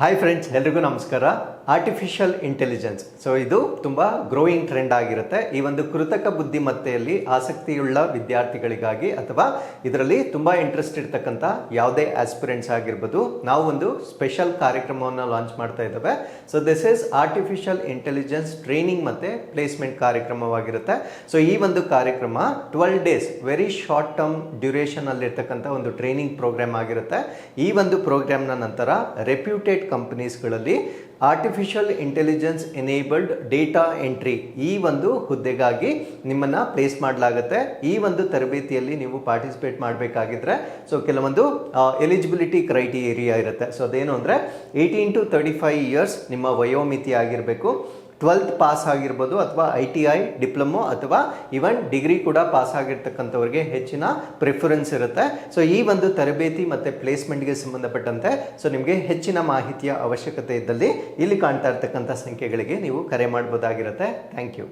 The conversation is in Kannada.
ಹಾಯ್ ಫ್ರೆಂಡ್ಸ್ ಎಲ್ರಿಗೂ ನಮಸ್ಕಾರ. ಆರ್ಟಿಫಿಷಿಯಲ್ ಇಂಟೆಲಿಜೆನ್ಸ್ ಸೊ ಇದು ತುಂಬ ಗ್ರೋಯಿಂಗ್ ಟ್ರೆಂಡ್ ಆಗಿರುತ್ತೆ. ಈ ಒಂದು ಕೃತಕ ಬುದ್ಧಿಮತ್ತೆಯಲ್ಲಿ ಆಸಕ್ತಿಯುಳ್ಳ ವಿದ್ಯಾರ್ಥಿಗಳಿಗಾಗಿ ಅಥವಾ ಇದರಲ್ಲಿ ತುಂಬ ಇಂಟ್ರೆಸ್ಟ್ ಇರ್ತಕ್ಕಂಥ ಯಾವುದೇ ಆಸ್ಪಿರೆಂಟ್ಸ್ ಆಗಿರ್ಬೋದು, ನಾವು ಒಂದು ಸ್ಪೆಷಲ್ ಕಾರ್ಯಕ್ರಮವನ್ನು ಲಾಂಚ್ ಮಾಡ್ತಾ ಇದ್ದೇವೆ. So this is artificial intelligence training ಮತ್ತು ಪ್ಲೇಸ್ಮೆಂಟ್ ಕಾರ್ಯಕ್ರಮವಾಗಿರುತ್ತೆ. ಸೊ ಈ ಒಂದು ಕಾರ್ಯಕ್ರಮ twelve days very short term duration ಅಲ್ಲಿರ್ತಕ್ಕಂಥ ಒಂದು ಟ್ರೈನಿಂಗ್ ಪ್ರೋಗ್ರಾಮ್ ಆಗಿರುತ್ತೆ. ಈ ಒಂದು ಪ್ರೋಗ್ರಾಮ್ನ ನಂತರ reputed ಕಂಪನೀಸ್ಗಳಲ್ಲಿ artificial intelligence enabled data entry ಈ ಒಂದು ಹುದ್ದೆಗಾಗಿ ನಿಮ್ಮನ್ನು ಪ್ಲೇಸ್ ಮಾಡಲಾಗುತ್ತೆ. ಈ ಒಂದು ತರಬೇತಿಯಲ್ಲಿ ನೀವು ಪಾರ್ಟಿಸಿಪೇಟ್ ಮಾಡಬೇಕಾಗಿದ್ರೆ ಸೊ ಕೆಲವೊಂದು ಎಲಿಜಿಬಿಲಿಟಿ ಕ್ರೈಟೀರಿಯಾ ಇರುತ್ತೆ. ಸೊ ಅದೇನು ಅಂದರೆ eighteen to thirty five years ನಿಮ್ಮ ವಯೋಮಿತಿ ಆಗಿರಬೇಕು. ಟ್ವೆಲ್ತ್ ಪಾಸ್ ಆಗಿರ್ಬೋದು ಅಥವಾ ಐ ಟಿ ಐ, ಡಿಪ್ಲೊಮೊ ಅಥವಾ ಇವನ್ ಡಿಗ್ರಿ ಕೂಡ ಪಾಸ್ ಆಗಿರ್ತಕ್ಕಂಥವ್ರಿಗೆ ಹೆಚ್ಚಿನ ಪ್ರಿಫರೆನ್ಸ್ ಇರುತ್ತೆ. ಸೊ ಈ ಒಂದು ತರಬೇತಿ ಮತ್ತು ಪ್ಲೇಸ್ಮೆಂಟ್ಗೆ ಸಂಬಂಧಪಟ್ಟಂತೆ ಸೊ ನಿಮಗೆ ಹೆಚ್ಚಿನ ಮಾಹಿತಿಯ ಅವಶ್ಯಕತೆ ಇದ್ದಲ್ಲಿ ಇಲ್ಲಿ ಕಾಣ್ತಾ ಇರ್ತಕ್ಕಂಥ ಸಂಖ್ಯೆಗಳಿಗೆ ನೀವು ಕರೆ ಮಾಡ್ಬೋದಾಗಿರುತ್ತೆ. Thank you